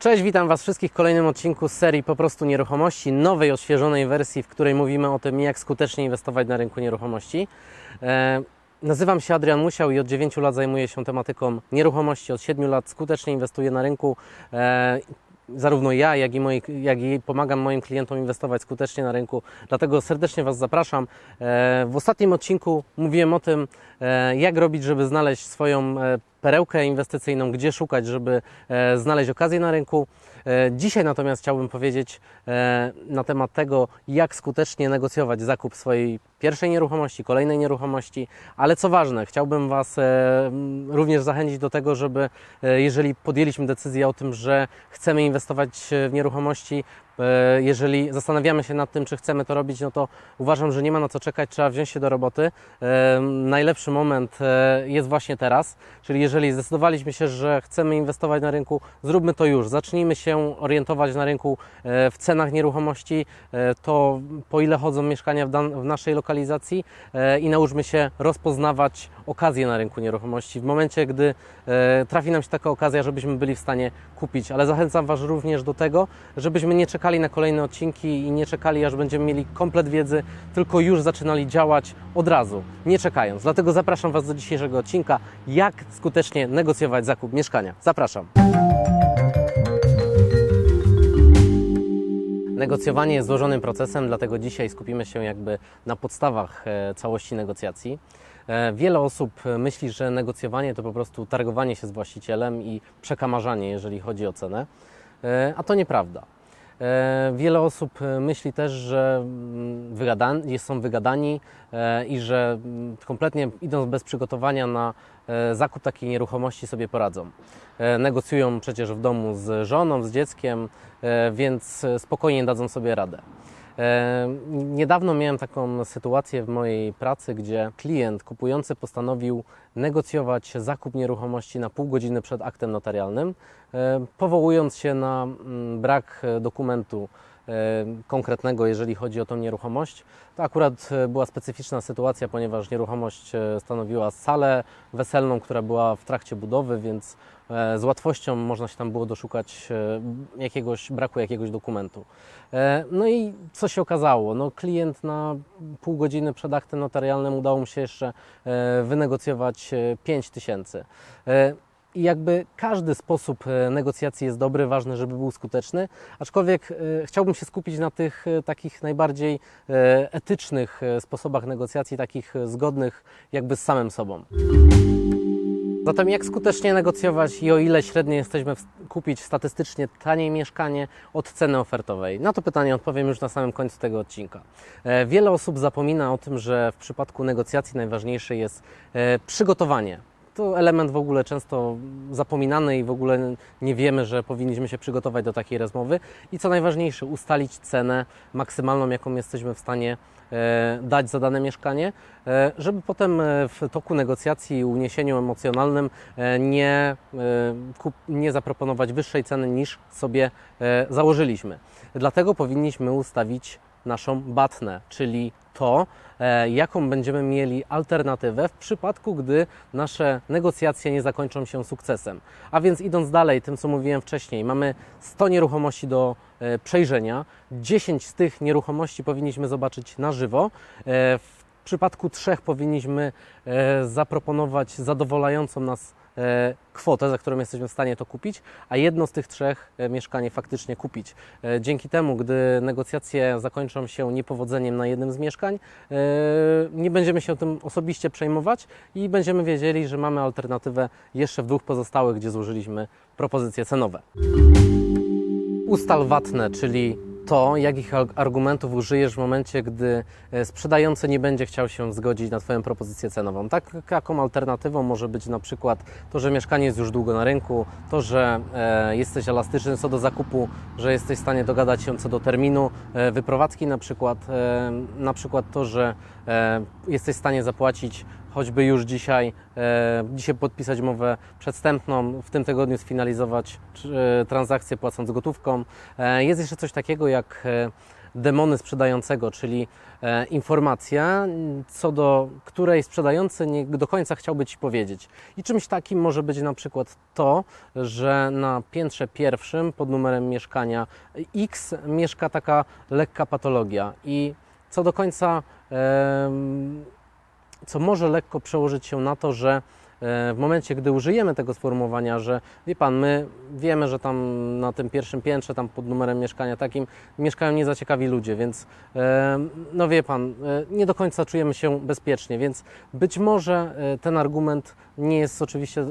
Cześć, witam Was wszystkich w kolejnym odcinku serii Po prostu Nieruchomości, nowej, odświeżonej wersji, w której mówimy o tym, jak skutecznie inwestować na rynku nieruchomości. E, nazywam się Adrian Musiał i od 9 lat zajmuję się tematyką nieruchomości. Od 7 lat skutecznie inwestuję na rynku. E, zarówno ja, jak i, moi, jak i pomagam moim klientom inwestować skutecznie na rynku. Dlatego serdecznie Was zapraszam. E, w ostatnim odcinku mówiłem o tym, jak robić, żeby znaleźć swoją perełkę inwestycyjną, gdzie szukać, żeby e, znaleźć okazję na rynku. E, Dzisiaj natomiast chciałbym powiedzieć e, na temat tego, jak skutecznie negocjować zakup swojej pierwszej nieruchomości, kolejnej nieruchomości, ale co ważne, chciałbym Was e, również zachęcić do tego, żeby e, jeżeli podjęliśmy decyzję o tym, że chcemy inwestować e, w nieruchomości, jeżeli zastanawiamy się nad tym, czy chcemy to robić, no to uważam, że nie ma na co czekać, trzeba wziąć się do roboty. Najlepszy moment jest właśnie teraz, czyli jeżeli zdecydowaliśmy się, że chcemy inwestować na rynku, zróbmy to już. Zacznijmy się orientować na rynku w cenach nieruchomości, to po ile chodzą mieszkania w naszej lokalizacji e, i nauczmy się rozpoznawać okazje na rynku nieruchomości w momencie, gdy e, trafi nam się taka okazja, żebyśmy byli w stanie kupić. Ale zachęcam Was również do tego, żebyśmy nie czekali na kolejne odcinki i nie czekali, aż będziemy mieli komplet wiedzy, tylko już zaczynali działać od razu, nie czekając. Dlatego zapraszam Was do dzisiejszego odcinka, jak skutecznie negocjować zakup mieszkania. Zapraszam. Negocjowanie jest złożonym procesem, dlatego dzisiaj skupimy się jakby na podstawach e, całości negocjacji. E, Wiele osób myśli, że negocjowanie to po prostu targowanie się z właścicielem i przekamarzanie, jeżeli chodzi o cenę, E, a to nieprawda. E, Wiele osób e, myśli też, że mm, wygadan- są wygadani e, i że mm, kompletnie idąc bez przygotowania na zakup takiej nieruchomości sobie poradzą. Negocjują przecież w domu z żoną, z dzieckiem, więc spokojnie dadzą sobie radę. Niedawno miałem taką sytuację w mojej pracy, gdzie klient kupujący postanowił negocjować zakup nieruchomości na pół godziny przed aktem notarialnym, powołując się na mm, brak dokumentu konkretnego, jeżeli chodzi o tą nieruchomość. To akurat e, była specyficzna sytuacja, ponieważ nieruchomość e, stanowiła salę weselną, która była w trakcie budowy, więc z łatwością można się tam było doszukać e, jakiegoś braku jakiegoś dokumentu. E, No i co się okazało? No, klient na pół godziny przed aktem notarialnym udało mu się jeszcze e, wynegocjować 5 tysięcy. E, I jakby każdy sposób e, negocjacji jest dobry, ważne, żeby był skuteczny, aczkolwiek e, chciałbym się skupić na tych e, takich najbardziej e, etycznych e, sposobach negocjacji, takich e, zgodnych jakby z samym sobą. Zatem jak skutecznie negocjować i o ile średnio jesteśmy kupić statystycznie taniej mieszkanie od ceny ofertowej? Na to pytanie odpowiem już na samym końcu tego odcinka. E, Wiele osób zapomina o tym, że w przypadku negocjacji najważniejsze jest e, przygotowanie. To element w ogóle często zapominany i w ogóle nie wiemy, że powinniśmy się przygotować do takiej rozmowy. I co najważniejsze, ustalić cenę maksymalną, jaką jesteśmy w stanie e, dać za dane mieszkanie, e, żeby potem e, w toku negocjacji i uniesieniu emocjonalnym nie, nie zaproponować wyższej ceny niż sobie założyliśmy. Dlatego powinniśmy ustawić naszą batnę, czyli to, jaką będziemy mieli alternatywę w przypadku, gdy nasze negocjacje nie zakończą się sukcesem. A więc idąc dalej, tym co mówiłem wcześniej, mamy 100 nieruchomości do e, przejrzenia, 10 z tych nieruchomości powinniśmy zobaczyć na żywo. E, W przypadku trzech powinniśmy e, zaproponować zadowalającą nas e, kwotę, za którą jesteśmy w stanie to kupić, a jedno z tych trzech e, mieszkanie faktycznie kupić. E, Dzięki temu, gdy negocjacje zakończą się niepowodzeniem na jednym z mieszkań, e, nie będziemy się tym osobiście przejmować i będziemy wiedzieli, że mamy alternatywę jeszcze w dwóch pozostałych, gdzie złożyliśmy propozycje cenowe. Ustal watne, czyli to, jakich ar- argumentów użyjesz w momencie, gdy e, sprzedający nie będzie chciał się zgodzić na Twoją propozycję cenową. Tak, taką alternatywą może być na przykład to, że mieszkanie jest już długo na rynku, to, że e, jesteś elastyczny co do zakupu, że jesteś w stanie dogadać się co do terminu e, wyprowadzki, na przykład, na przykład to, że jesteś w stanie zapłacić choćby już dzisiaj, e, dzisiaj podpisać umowę przedstępną, w tym tygodniu sfinalizować e, transakcję płacąc gotówką. E, jest jeszcze coś takiego jak e, demony sprzedającego, czyli e, informacja, co do której sprzedający nie do końca chciałby Ci powiedzieć. I czymś takim może być na przykład to, że na piętrze pierwszym pod numerem mieszkania X mieszka taka lekka patologia i co do końca, em, co może lekko przełożyć się na to, że e, w momencie, gdy użyjemy tego sformułowania, że wie Pan, my wiemy, że tam na tym pierwszym piętrze, tam pod numerem mieszkania takim, mieszkają niezaciekawi ludzie, więc e, no wie Pan, e, nie do końca czujemy się bezpiecznie, więc być może ten argument nie jest oczywiście,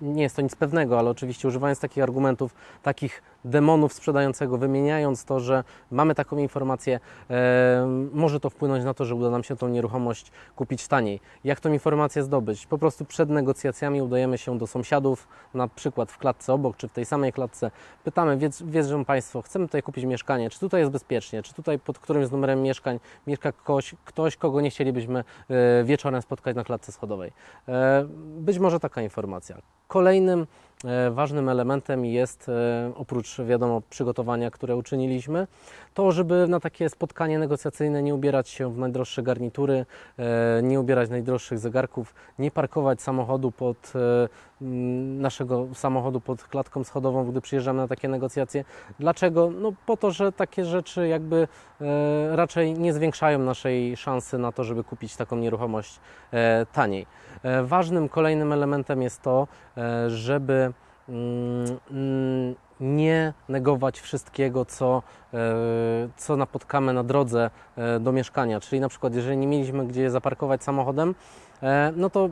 nie jest to nic pewnego, ale oczywiście używając takich argumentów, takich demonów sprzedającego, wymieniając to, że mamy taką informację, e, może to wpłynąć na to, że uda nam się tą nieruchomość kupić taniej. Jak tą informację zdobyć? Po prostu przed negocjacjami udajemy się do sąsiadów, na przykład w klatce obok, czy w tej samej klatce. Pytamy, wiedzą Państwo, chcemy tutaj kupić mieszkanie, czy tutaj jest bezpiecznie, czy tutaj pod którymś z numerem mieszkań mieszka ktoś, ktoś kogo nie chcielibyśmy e, wieczorem spotkać na klatce schodowej. E, Być może taka informacja. Kolejnym ważnym elementem jest, e, oprócz wiadomo przygotowania, które uczyniliśmy, to, żeby na takie spotkanie negocjacyjne nie ubierać się w najdroższe garnitury, e, nie ubierać najdroższych zegarków, nie parkować samochodu pod e, naszego samochodu pod klatką schodową, gdy przyjeżdżamy na takie negocjacje. Dlaczego? No po to, że takie rzeczy jakby e, raczej nie zwiększają naszej szansy na to, żeby kupić taką nieruchomość e, taniej. E, Ważnym kolejnym elementem jest to, e, żeby mm, mm, nie negować wszystkiego, co, e, co napotkamy na drodze e, do mieszkania. Czyli na przykład, jeżeli nie mieliśmy gdzie zaparkować samochodem, no to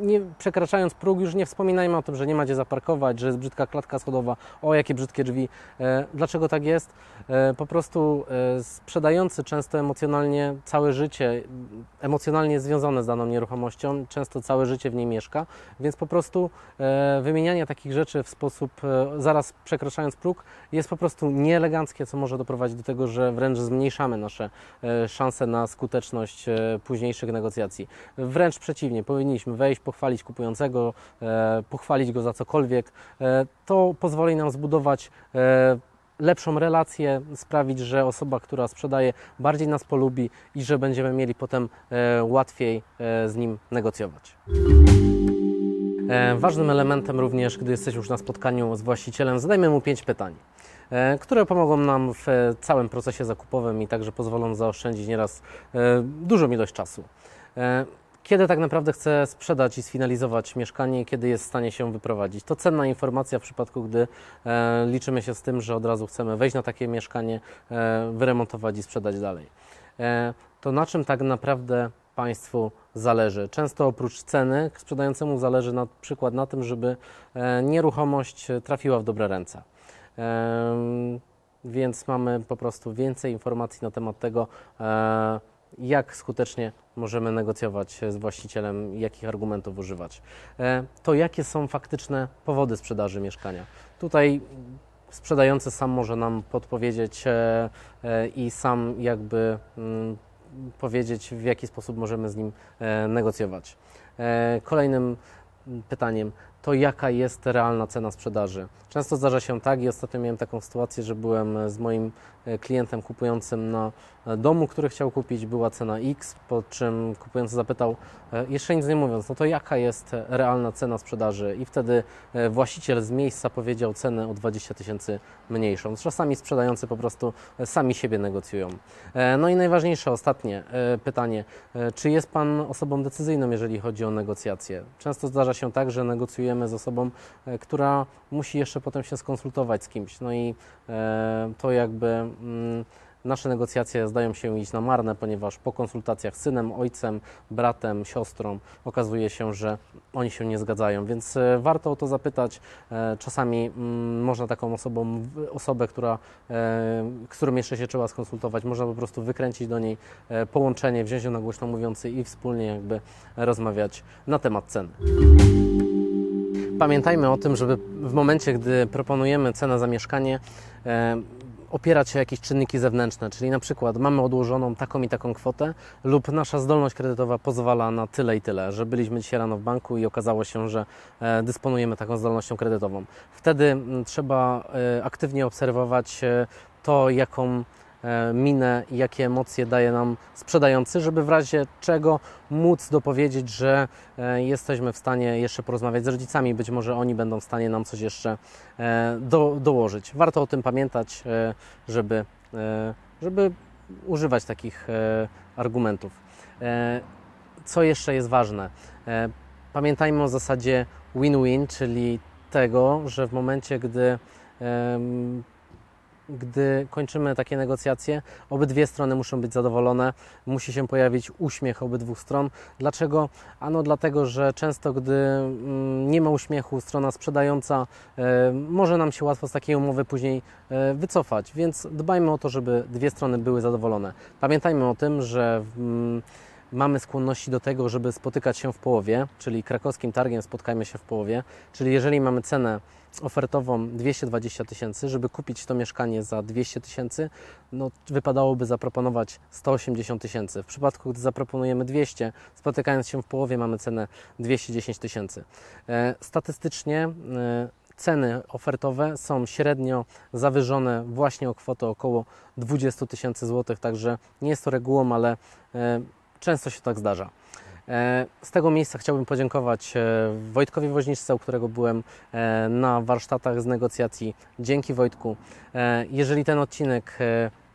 nie, przekraczając próg już nie wspominajmy o tym, że nie ma gdzie zaparkować, że jest brzydka klatka schodowa, o jakie brzydkie drzwi. E, Dlaczego tak jest? E, Po prostu e, sprzedający często emocjonalnie całe życie, emocjonalnie związane z daną nieruchomością, często całe życie w niej mieszka, więc po prostu e, wymienianie takich rzeczy w sposób e, zaraz przekraczając próg jest po prostu nieeleganckie, co może doprowadzić do tego, że wręcz zmniejszamy nasze e, szanse na skuteczność e, późniejszych negocjacji. Wręcz przeciwnie, powinniśmy wejść, pochwalić kupującego, e, pochwalić go za cokolwiek. E, To pozwoli nam zbudować e, lepszą relację, sprawić, że osoba, która sprzedaje, bardziej nas polubi i że będziemy mieli potem łatwiej z nim negocjować. Ważnym elementem również, gdy jesteśmy już na spotkaniu z właścicielem, zadajmy mu pięć pytań, które pomogą nam w całym procesie zakupowym i także pozwolą zaoszczędzić nieraz dużą ilość czasu. E, Kiedy tak naprawdę chce sprzedać i sfinalizować mieszkanie, kiedy jest w stanie się wyprowadzić? To cenna informacja w przypadku, gdy e, liczymy się z tym, że od razu chcemy wejść na takie mieszkanie, e, wyremontować i sprzedać dalej. E, to na czym tak naprawdę Państwu zależy? Często oprócz ceny sprzedającemu zależy na przykład na tym, żeby e, nieruchomość trafiła w dobre ręce. Em, Więc mamy po prostu więcej informacji na temat tego, e, jak skutecznie możemy negocjować z właścicielem, jakich argumentów używać. E, To jakie są faktyczne powody sprzedaży mieszkania? Tutaj sprzedający sam może nam podpowiedzieć e, e, i sam jakby mm, powiedzieć, w jaki sposób możemy z nim negocjować. Kolejnym pytaniem to jaka jest realna cena sprzedaży. Często zdarza się tak i ostatnio miałem taką sytuację, że byłem z moim e, klientem kupującym na e, domu, który chciał kupić, była cena X, po czym kupujący zapytał, e, jeszcze nic nie mówiąc, no to jaka jest e, realna cena sprzedaży i wtedy e, właściciel z miejsca powiedział cenę o 20 tysięcy mniejszą. Czasami sprzedający po prostu e, sami siebie negocjują. E, No i najważniejsze, ostatnie e, pytanie, E, czy jest Pan osobą decyzyjną, jeżeli chodzi o negocjacje? Często zdarza się tak, że negocjujemy z osobą, e, która musi jeszcze potem się skonsultować z kimś. No i e, to jakby mm, nasze negocjacje zdają się iść na marne, ponieważ po konsultacjach z synem, ojcem, bratem, siostrą okazuje się, że oni się nie zgadzają, więc e, warto o to zapytać. Czasami mm, można taką osobą, osobę, która, którą jeszcze się trzeba skonsultować, można po prostu wykręcić do niej połączenie, wziąć ją na głośno mówiący i wspólnie jakby rozmawiać na temat ceny. Pamiętajmy o tym, żeby w momencie, gdy proponujemy cenę za mieszkanie, e, opierać się jakieś czynniki zewnętrzne, czyli na przykład mamy odłożoną taką i taką kwotę lub nasza zdolność kredytowa pozwala na tyle i tyle, że byliśmy dzisiaj rano w banku i okazało się, że e, dysponujemy taką zdolnością kredytową. Wtedy trzeba e, aktywnie obserwować to, jaką minę i jakie emocje daje nam sprzedający, żeby w razie czego móc dopowiedzieć, że e, jesteśmy w stanie jeszcze porozmawiać z rodzicami, być może oni będą w stanie nam coś jeszcze e, do, dołożyć. Warto o tym pamiętać, e, żeby, e, żeby używać takich e, argumentów. E, Co jeszcze jest ważne? E, Pamiętajmy o zasadzie win-win, czyli tego, że w momencie, gdy gdy kończymy takie negocjacje, obydwie strony muszą być zadowolone, musi się pojawić uśmiech obydwu stron. Dlaczego? Ano dlatego, że często, gdy mm, nie ma uśmiechu, strona sprzedająca e, może nam się łatwo z takiej umowy później e, wycofać, więc dbajmy o to, żeby dwie strony były zadowolone. Pamiętajmy o tym, że mm, mamy skłonności do tego, żeby spotykać się w połowie, czyli krakowskim targiem spotkajmy się w połowie, czyli jeżeli mamy cenę ofertową 220 tysięcy, żeby kupić to mieszkanie za 200 tysięcy, no wypadałoby zaproponować 180 tysięcy. W przypadku, gdy zaproponujemy 200, spotykając się w połowie, mamy cenę 210 tysięcy. E, Statystycznie e, ceny ofertowe są średnio zawyżone właśnie o kwotę około 20 tysięcy złotych, także nie jest to regułą, ale e, często się tak zdarza. E, Z tego miejsca chciałbym podziękować e, Wojtkowi Woźniczce, u którego byłem e, na warsztatach z negocjacji. Dzięki Wojtku. Jeżeli ten odcinek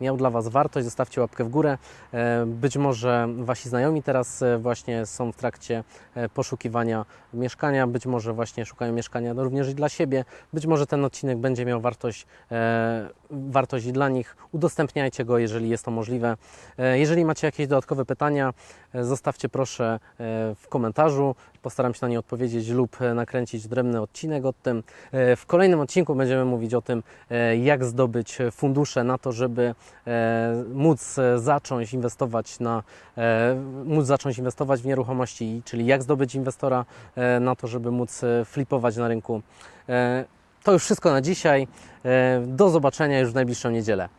miał dla Was wartość, zostawcie łapkę w górę. E, Być może Wasi znajomi teraz e, właśnie są w trakcie e, poszukiwania mieszkania, być może właśnie szukają mieszkania również i dla siebie. Być może ten odcinek będzie miał wartość, wartość i dla nich. Udostępniajcie go, jeżeli jest to możliwe. Jeżeli macie jakieś dodatkowe pytania, zostawcie proszę w komentarzu. Postaram się na nie odpowiedzieć lub e, nakręcić odrębny odcinek o tym. E, W kolejnym odcinku będziemy mówić o tym, e, jak zdobyć fundusze na to, żeby móc zacząć inwestować na, móc zacząć inwestować w nieruchomości, czyli jak zdobyć inwestora na to, żeby móc flipować na rynku. To już wszystko na dzisiaj. Do zobaczenia już w najbliższą niedzielę.